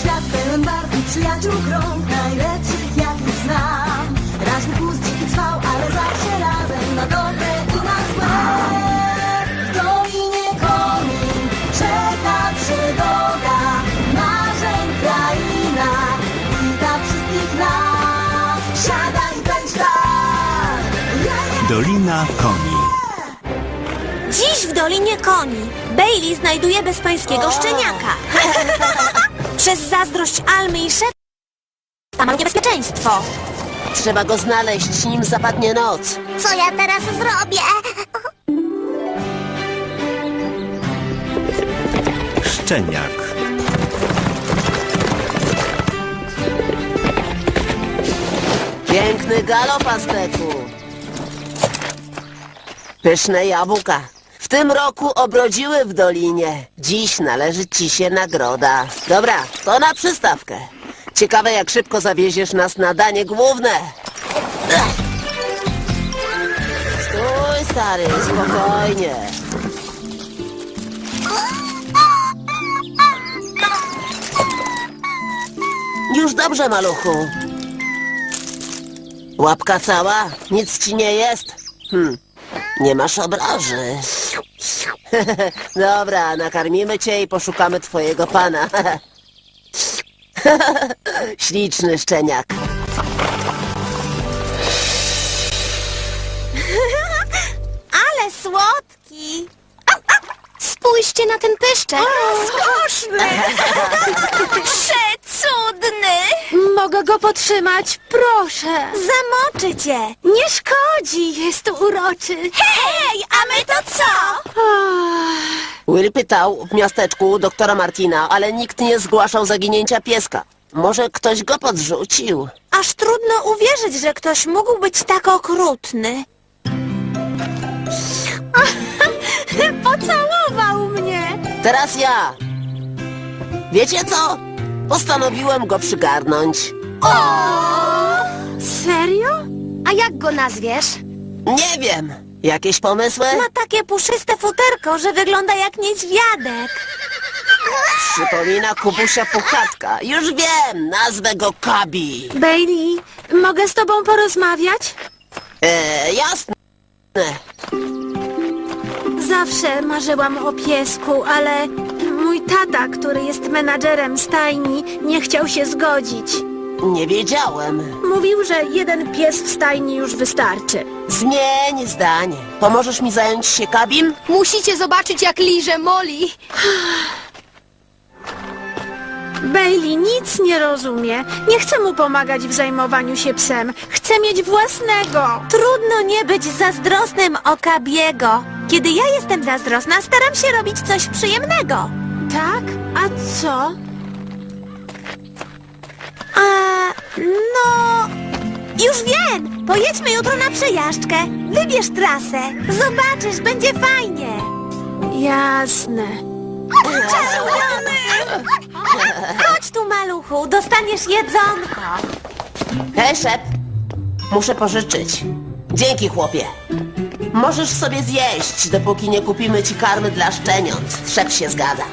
świat pełen barw przyjaciół krąg Najlepszych jakich znam dziki ale razem Na dobre i na złe W Dolinie czeka Wita wszystkich tak! Dolina. Dolinie Koni Bailey znajduje bezpańskiego szczeniaka. Przez zazdrość Almy i Szef ma niebezpieczeństwo. Trzeba go znaleźć, nim zapadnie noc. Co ja teraz zrobię? Szczeniak. Piękny galop, Azteku. Pyszne jabłka. W tym roku obrodziły w dolinie. Dziś należy ci się nagroda. Dobra, to na przystawkę. Ciekawe, jak szybko zawieziesz nas na danie główne. Stój, stary, spokojnie. Już dobrze, maluchu. Łapka cała? Nic ci nie jest? Hm, nie masz obraży. Dobra, nakarmimy cię i poszukamy twojego pana. Śliczny szczeniak. Ale słodki. Spójrzcie na ten pyszczek. Skoszny. Przecudny. Mogę go potrzymać, proszę. Zamoczy cię. Nie szkodzi, jest uroczy. Hej, a my to co? Will pytał w miasteczku doktora Martina, ale nikt nie zgłaszał zaginięcia pieska. Może ktoś go podrzucił? Aż trudno uwierzyć, że ktoś mógł być tak okrutny. Pocałował. Teraz ja. Wiecie co? Postanowiłem go przygarnąć. Serio? A jak go nazwiesz? Nie wiem. Jakieś pomysły? Ma takie puszyste futerko, że wygląda jak niedźwiadek. Przypomina Kubusia Puchatka. Już wiem, nazwę go Kabi. Bailey, mogę z tobą porozmawiać? E, jasne. Zawsze marzyłam o piesku, ale mój tata, który jest menadżerem stajni, nie chciał się zgodzić. Nie wiedziałem. Mówił, że jeden pies w stajni już wystarczy. Zmień zdanie. Pomożesz mi zająć się Kabim? Musicie zobaczyć, jak liże Molly. Bailey nic nie rozumie. Nie chcę mu pomagać w zajmowaniu się psem. Chcę mieć własnego. Trudno nie być zazdrosnym o Kabiego. Kiedy ja jestem zazdrosna, staram się robić coś przyjemnego. Tak? A co? A, no... Już wiem! Pojedźmy jutro na przejażdżkę. Wybierz trasę. Zobaczysz, będzie fajnie. Jasne. Czerwony! Chodź tu, maluchu, dostaniesz jedzonko. Hej, szep. Muszę pożyczyć. Dzięki, chłopie. Możesz sobie zjeść, dopóki nie kupimy ci karmy dla szczeniąt. Szep się zgadza.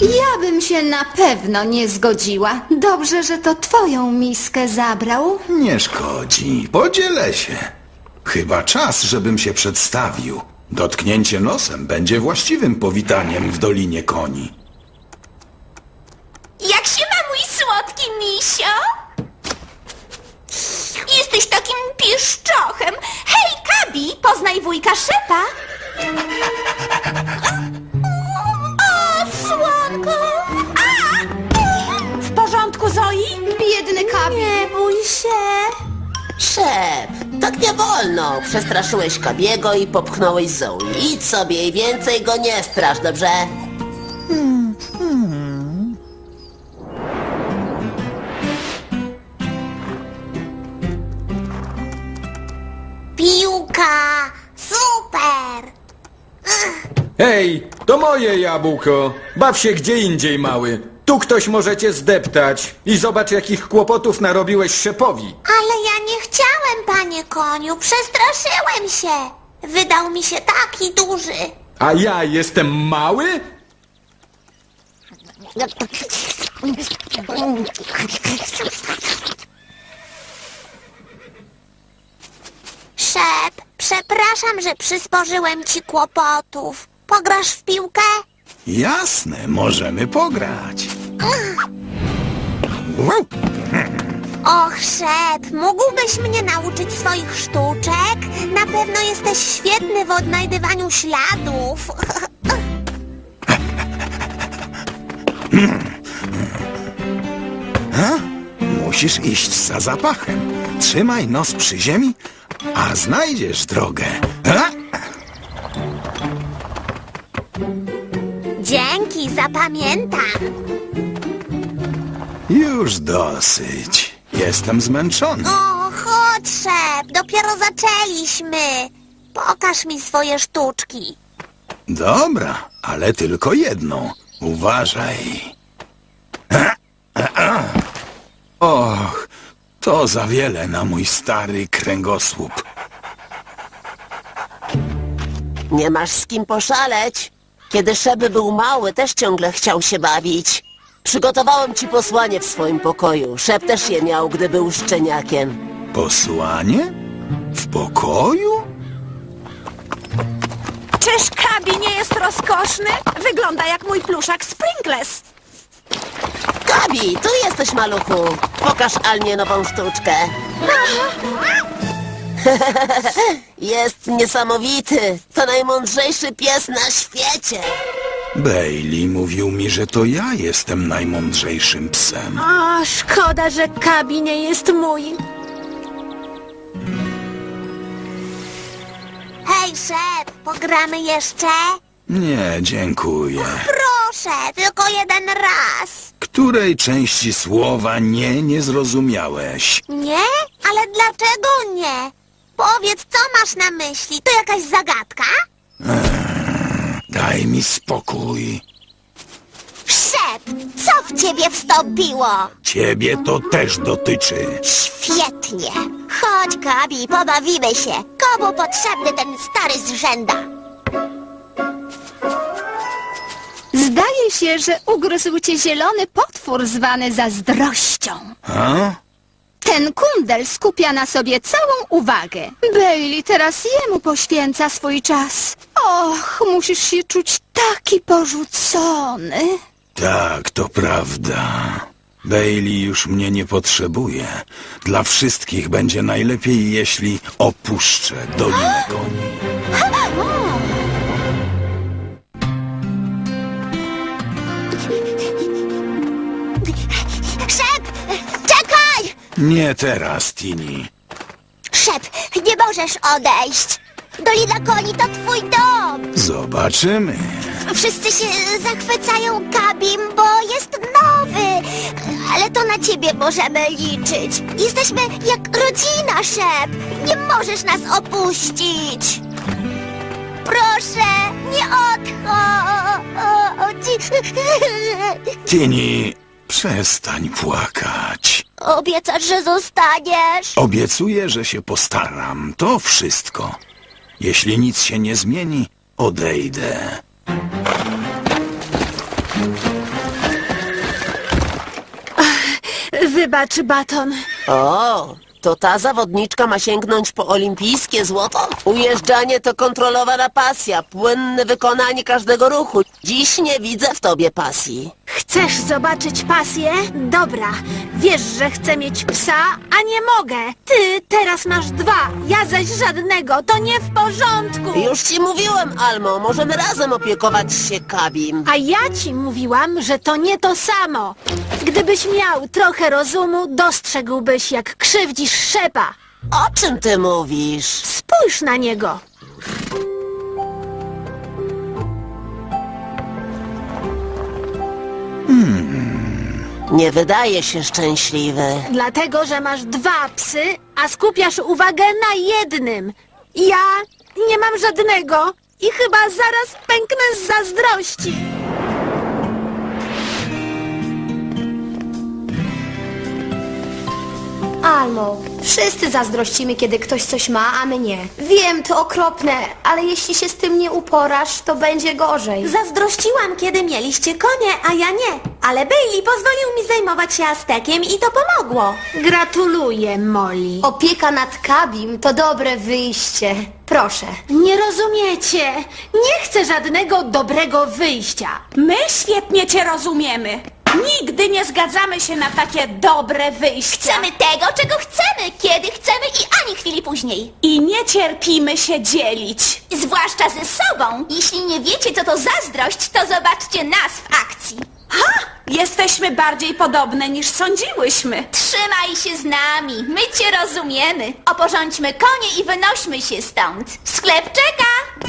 Ja bym się na pewno nie zgodziła. Dobrze, że to twoją miskę zabrał. Nie szkodzi, podzielę się. Chyba czas, żebym się przedstawił. Dotknięcie nosem będzie właściwym powitaniem w Dolinie Koni. Jak się ma mój słodki misio? Jesteś takim pieszczochem. Hej, Kabi, poznaj wujka Szepa. O, słonko! A! W porządku, Zoi? Biedny Kabi. Nie bój się. Szep, tak nie wolno. Przestraszyłeś Kabiego i popchnąłeś Zoe. Idź sobie i więcej go nie strasz, dobrze? Piłka! Super! Hej, to moje jabłko. Baw się gdzie indziej, mały. Tu ktoś może cię zdeptać. I zobacz, jakich kłopotów narobiłeś szepowi. Ale panie koniu. Przestraszyłem się. wydał mi się taki duży. A ja jestem mały? Szep, przepraszam, że przysporzyłem ci kłopotów. Pograsz w piłkę? Jasne, możemy pograć. Wow. Och, Szep, mógłbyś mnie nauczyć swoich sztuczek? Na pewno jesteś świetny w odnajdywaniu śladów. Musisz iść za zapachem. Trzymaj nos przy ziemi, a znajdziesz drogę. A? Dzięki, zapamiętam. Już dosyć. Jestem zmęczony. O, chodź, Szep, dopiero zaczęliśmy. Pokaż mi swoje sztuczki. Dobra, ale tylko jedną. Uważaj. Och, to za wiele na mój stary kręgosłup. Nie masz z kim poszaleć. Kiedy Szeby był mały, też ciągle chciał się bawić. Przygotowałem ci posłanie w swoim pokoju. Szeb też je miał, gdy był szczeniakiem. Posłanie? W pokoju? Czyż Kabi nie jest rozkoszny? Wygląda jak mój pluszak Sprinkles. Gabi, tu jesteś, maluchu. Pokaż Alnie nową sztuczkę. Jest niesamowity. To najmądrzejszy pies na świecie. Bailey mówił mi, że to ja jestem najmądrzejszym psem. O, szkoda, że Kabi nie jest mój. Hej, Szep, pogramy jeszcze? Nie, dziękuję. Proszę, tylko jeden raz. Której części słowa nie nie zrozumiałeś? Nie? Ale dlaczego nie? Powiedz, co masz na myśli? To jakaś zagadka? Daj mi spokój. Szep, co w ciebie wstąpiło? Ciebie to też dotyczy. Świetnie. Chodź, Gabi, pobawimy się. Komu potrzebny ten stary zrzęda? Zdaje się, że ugryzł cię zielony potwór zwany zazdrością. A? Ten kundel skupia na sobie całą uwagę. Bailey teraz jemu poświęca swój czas. Och, musisz się czuć taki porzucony. Tak, to prawda. Bailey już mnie nie potrzebuje. Dla wszystkich będzie najlepiej, jeśli opuszczę Dolinę Koni. Nie teraz, Tini. Szep, nie możesz odejść. Dolina Koni to twój dom. Zobaczymy. Wszyscy się zachwycają Kabim, bo jest nowy. Ale to na ciebie możemy liczyć. Jesteśmy jak rodzina, Szep. Nie możesz nas opuścić. Proszę, nie odchodź. Tini, przestań płakać. Obiecasz, że zostaniesz? Obiecuję, że się postaram. To wszystko. Jeśli nic się nie zmieni, odejdę. Wybacz, Baton. O, to ta zawodniczka ma sięgnąć po olimpijskie złoto? Ujeżdżanie to kontrolowana pasja, płynne wykonanie każdego ruchu. Dziś nie widzę w tobie pasji. Chcesz zobaczyć pasję? Dobra. Wiesz, że chcę mieć psa, a nie mogę. Ty teraz masz dwa, ja zaś żadnego. To nie w porządku. Już ci mówiłem, Almo, możemy razem opiekować się Kabim. A ja ci mówiłam, że to nie to samo. Gdybyś miał trochę rozumu, dostrzegłbyś, jak krzywdzisz szepa. O czym ty mówisz? Spójrz na niego. Nie wydaje się szczęśliwy. Dlatego, że masz dwa psy, a skupiasz uwagę na jednym. Ja nie mam żadnego i chyba zaraz pęknę z zazdrości. Almo, wszyscy zazdrościmy, kiedy ktoś coś ma, a my nie. Wiem, to okropne, ale jeśli się z tym nie uporasz, to będzie gorzej. Zazdrościłam, kiedy mieliście konie, a ja nie. Ale Bailey pozwolił mi zajmować się Aztekiem i to pomogło. Gratuluję, Molly. Opieka nad Kabim to dobre wyjście. Proszę. Nie rozumiecie. Nie chcę żadnego dobrego wyjścia. My świetnie cię rozumiemy. Nigdy nie zgadzamy się na takie dobre wyjścia. Chcemy tego, czego chcemy, kiedy chcemy i ani chwili później. I nie cierpimy się dzielić. Zwłaszcza ze sobą. Jeśli nie wiecie, co to zazdrość, to zobaczcie nas w akcji. Ha! Jesteśmy bardziej podobne niż sądziłyśmy. Trzymaj się z nami, my cię rozumiemy. Oporządźmy konie i wynośmy się stąd. Sklep czeka!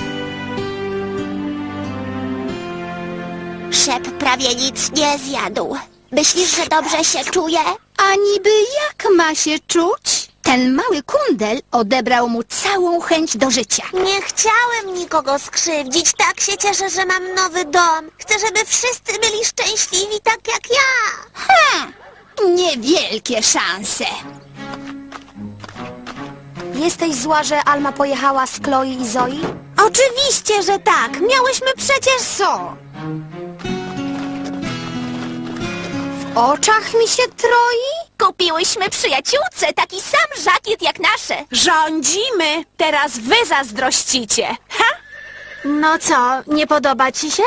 Szep prawie nic nie zjadł. Myślisz, że dobrze się czuje? A niby jak ma się czuć? Ten mały kundel odebrał mu całą chęć do życia. Nie chciałem nikogo skrzywdzić, tak się cieszę, że mam nowy dom. Chcę, żeby wszyscy byli szczęśliwi tak jak ja. Ha! Niewielkie szanse. Jesteś zła, że Alma pojechała z Chloe i Zoi? Oczywiście, że tak. Miałyśmy przecież... Co? W oczach mi się troi? Kupiłyśmy przyjaciółce taki sam żakiet jak nasze. Rządzimy! Teraz wy zazdrościcie. Ha! No co, nie podoba ci się?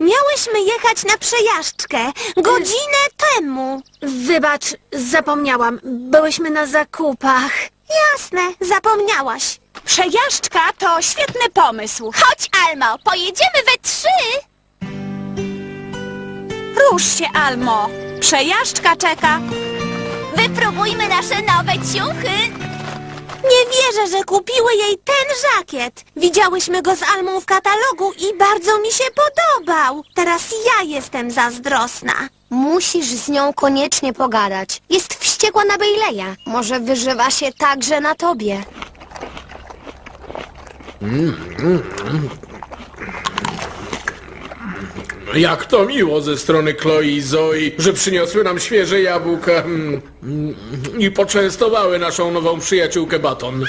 Miałyśmy jechać na przejażdżkę. Godzinę temu. Wybacz, zapomniałam. Byłyśmy na zakupach. Jasne, zapomniałaś. Przejażdżka to świetny pomysł. Chodź, Almo, pojedziemy we trzy. Rusz się, Almo. Przejażdżka czeka. Wypróbujmy nasze nowe ciuchy. Nie wierzę, że kupiły jej ten żakiet. Widziałyśmy go z Almą w katalogu i bardzo mi się podobał. Teraz ja jestem zazdrosna. Musisz z nią koniecznie pogadać. Jest wściekła na Baileya. Może wyżywa się także na tobie. Jak to miło ze strony Chloe i Zoe, że przyniosły nam świeże jabłka mm, mm, i poczęstowały naszą nową przyjaciółkę Baton.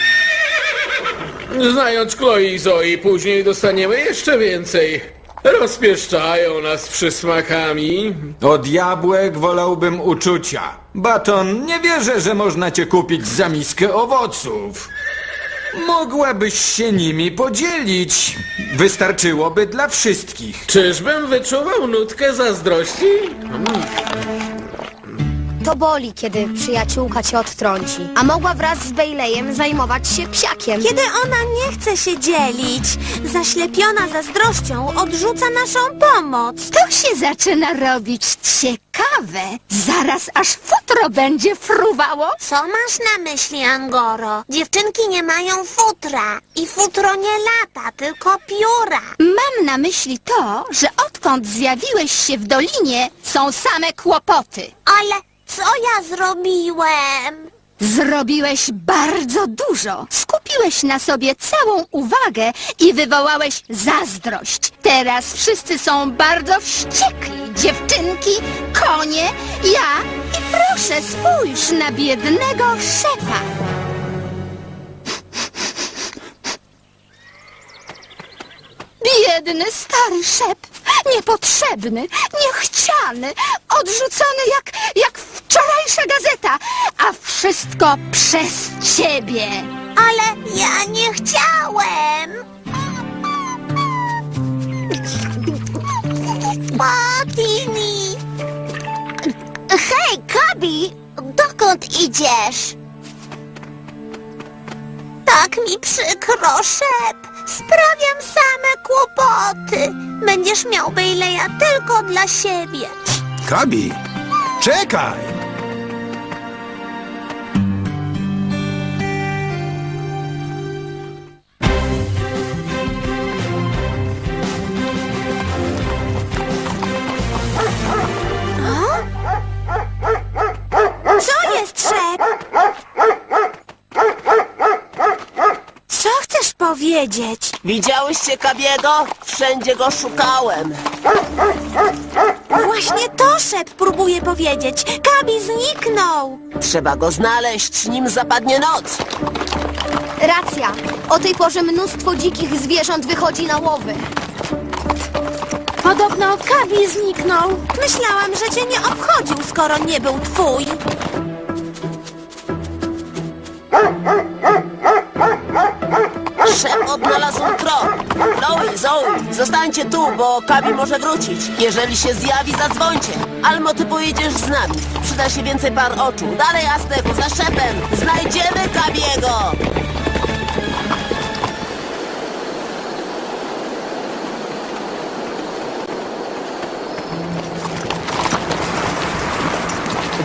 Znając Chloe i Zoe, później dostaniemy jeszcze więcej. Rozpieszczają nas przysmakami. Od jabłek wolałbym uczucia. Baton, nie wierzę, że można cię kupić za miskę owoców. Mogłabyś się nimi podzielić. Wystarczyłoby dla wszystkich. Czyżbym wyczuwał nutkę zazdrości? To boli, kiedy przyjaciółka cię odtrąci. A mogła wraz z Baileyem zajmować się psiakiem. Kiedy ona nie chce się dzielić, zaślepiona zazdrością, odrzuca naszą pomoc. To się zaczyna robić ciekawe. Zaraz aż futro będzie fruwało. Co masz na myśli, Angoro? Dziewczynki nie mają futra. I futro nie lata, tylko pióra. Mam na myśli to, że odkąd zjawiłeś się w dolinie, są same kłopoty. Ale co ja zrobiłem? Zrobiłeś bardzo dużo. Skupiłeś na sobie całą uwagę i wywołałeś zazdrość. Teraz wszyscy są bardzo wściekli. Dziewczynki, konie, ja i proszę spójrz na biednego szepa. Biedny stary szep, niepotrzebny, niechciany, odrzucony jak, jak wczorajsza gazeta, a wszystko przez ciebie. Ale ja nie chciałem. Patini! Hej, Kabi! Dokąd idziesz? Tak mi przykro, szep. Sprawiam same kłopoty. Będziesz miał Baileya tylko dla siebie. Kabi, czekaj! Widziałyście Kabiego? Wszędzie go szukałem. Właśnie to szep próbuje powiedzieć. Kabi zniknął. Trzeba go znaleźć, nim zapadnie noc. Racja. O tej porze mnóstwo dzikich zwierząt wychodzi na łowy. Podobno Kabi zniknął. Myślałam, że cię nie obchodził, skoro nie był twój. Szef odnalazł trop. Chloe, Zoe, zostańcie tu, bo Kabi może wrócić. Jeżeli się zjawi, zadzwońcie. Almo, ty pojedziesz z nami. Przyda się więcej par oczu. Dalej, Azteku, za szefem. Znajdziemy Kabiego.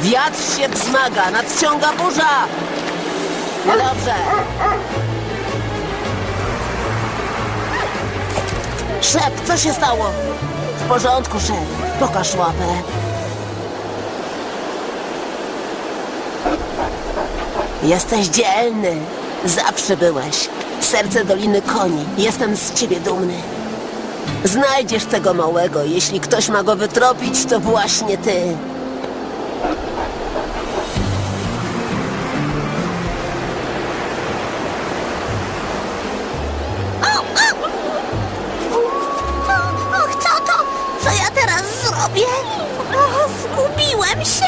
Wiatr się wzmaga, nadciąga burza. No dobrze. Szef, co się stało? W porządku, szef. Pokaż łapę. Jesteś dzielny. Zawsze byłeś. Serce Doliny Koni. Jestem z ciebie dumny. Znajdziesz tego małego. Jeśli ktoś ma go wytropić, to właśnie ty. Zgubiłem się.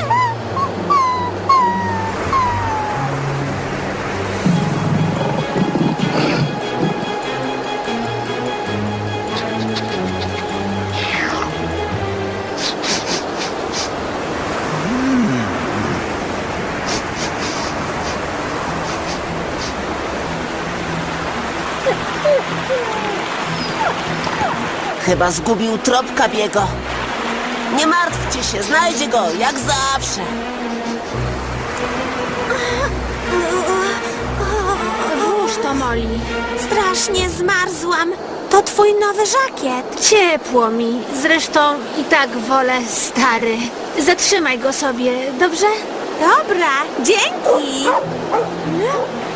Chyba zgubił trop Kabiego. Nie martwcie się, znajdzie go, jak zawsze. Włóż to, Molly. Strasznie zmarzłam. To twój nowy żakiet. Ciepło mi. Zresztą i tak wolę stary. Zatrzymaj go sobie, dobrze? Dobra, dzięki.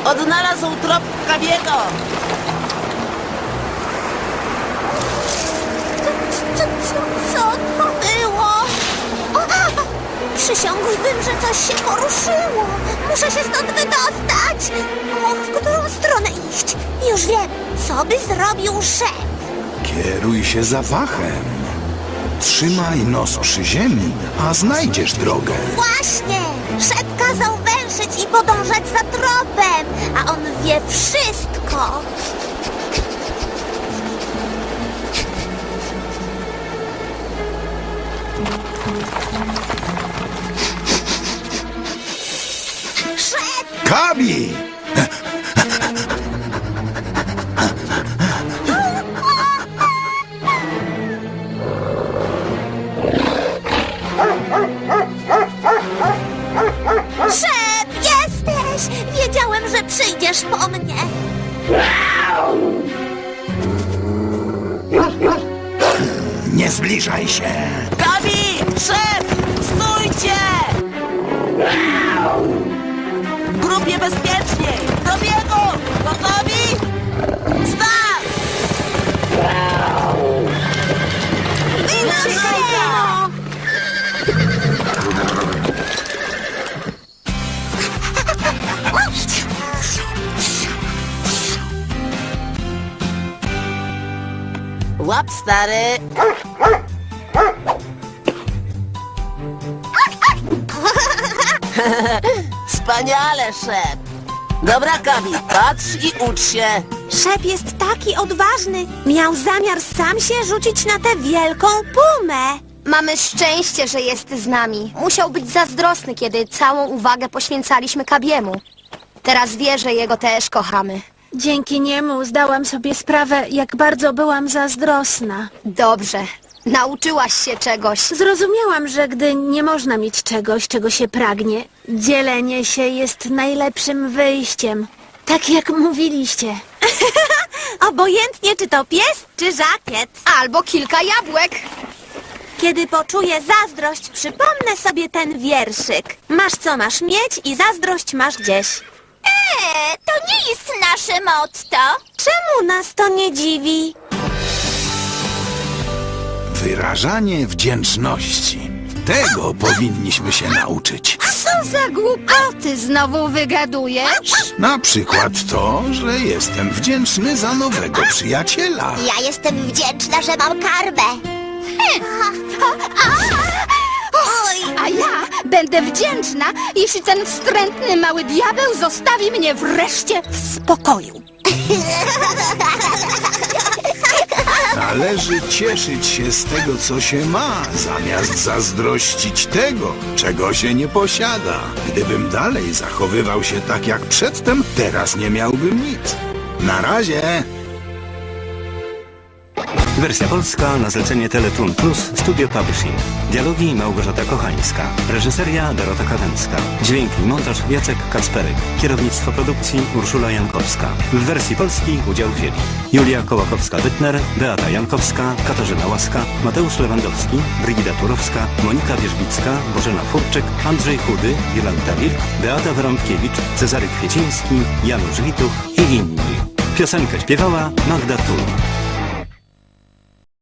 Odnalazł trop Kabiego. Co, co, co to było? Przysiągłbym, że coś się poruszyło. Muszę się stąd wydostać. Och, w którą stronę iść? Już wiem, co by zrobił szef. Kieruj się zapachem. Trzymaj nos przy ziemi, a znajdziesz drogę. Właśnie! Szef kazał węszyć i podążać za tropem, a on wie wszystko. Kabi! Stary! Wspaniale, szef! Dobra, Kabi, patrz i ucz się! Szep jest taki odważny. Miał zamiar sam się rzucić na tę wielką pumę. Mamy szczęście, że jest z nami. Musiał być zazdrosny, kiedy całą uwagę poświęcaliśmy Kabiemu. Teraz wie, że jego też kochamy. Dzięki niemu zdałam sobie sprawę, jak bardzo byłam zazdrosna. Dobrze. Nauczyłaś się czegoś. Zrozumiałam, że gdy nie można mieć czegoś, czego się pragnie, dzielenie się jest najlepszym wyjściem. Tak jak mówiliście. Obojętnie, czy to pies, czy żakiet. Albo kilka jabłek. Kiedy poczuję zazdrość, przypomnę sobie ten wierszyk. Masz co masz mieć i zazdrość masz gdzieś. Eee, to nie jest nasze motto. Czemu nas to nie dziwi? Wyrażanie wdzięczności. Tego powinniśmy się nauczyć. Co za głupoty znowu wygadujesz? Na przykład to, że jestem wdzięczny za nowego przyjaciela. Ja jestem wdzięczna, że mam karmę. A ja będę wdzięczna, jeśli ten wstrętny mały diabeł zostawi mnie wreszcie w spokoju. Należy cieszyć się z tego, co się ma, zamiast zazdrościć tego, czego się nie posiada. Gdybym dalej zachowywał się tak jak przedtem, teraz nie miałbym nic. Na razie. Wersja polska na zlecenie Teletoon Plus Studio Publishing. Dialogi Małgorzata Kochańska. Reżyseria Dorota Kawęcka. Dźwięk i montaż Jacek Kacperek. Kierownictwo produkcji Urszula Jankowska. W wersji polskiej udział wzięli Julia Kołakowska-Bytner, Beata Jankowska, Katarzyna Łaska, Mateusz Lewandowski, Brygida Turowska, Monika Wierzbicka, Bożena Furczyk, Andrzej Chudy, Jolanta Wilk, Beata Wyrąbkiewicz, Cezary Kwieciński, Janusz Wituch i inni. Piosenkę śpiewała Magda Tul.